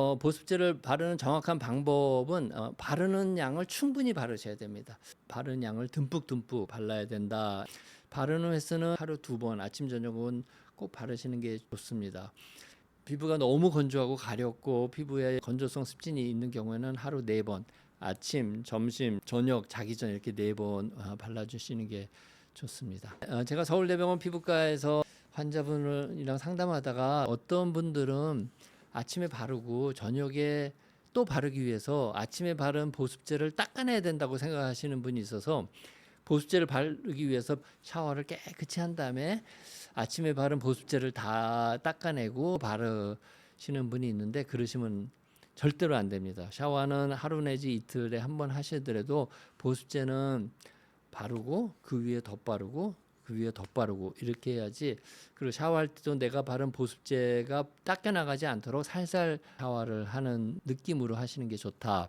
어, 보습제를 바르는 정확한 방법은 어, 바르는 양을 충분히 바르셔야 됩니다. 바르는 양을 듬뿍 듬뿍 발라야 된다. 바르는 횟수는 하루 두 번, 아침 저녁은 꼭 바르시는 게 좋습니다. 피부가 너무 건조하고 가렵고 피부에 건조성 습진이 있는 경우에는 하루 네 번, 아침, 점심, 저녁, 자기 전 이렇게 네번 어, 발라주시는 게 좋습니다. 어, 제가 서울대병원 피부과에서 환자분이랑 상담하다가 어떤 분들은 아침에 바르고 저녁에 또 바르기 위해서 아침에 바른 보습제를 닦아내야 된다고 생각하시는 분이 있어서 보습제를 바르기 위해서 샤워를 깨끗이 한 다음에 아침에 바른 보습제를 다 닦아내고 바르시는 분이 있는데 그러시면 절대로 안 됩니다. 샤워는 하루 내지 이틀에 한 번 하시더라도 보습제는 바르고 그 위에 덧바르고 그 위에 덧바르고 이렇게 해야지 그리고 샤워할 때도 내가 바른 보습제가 닦여 나가지 않도록 살살 샤워를 하는 느낌으로 하시는 게 좋다.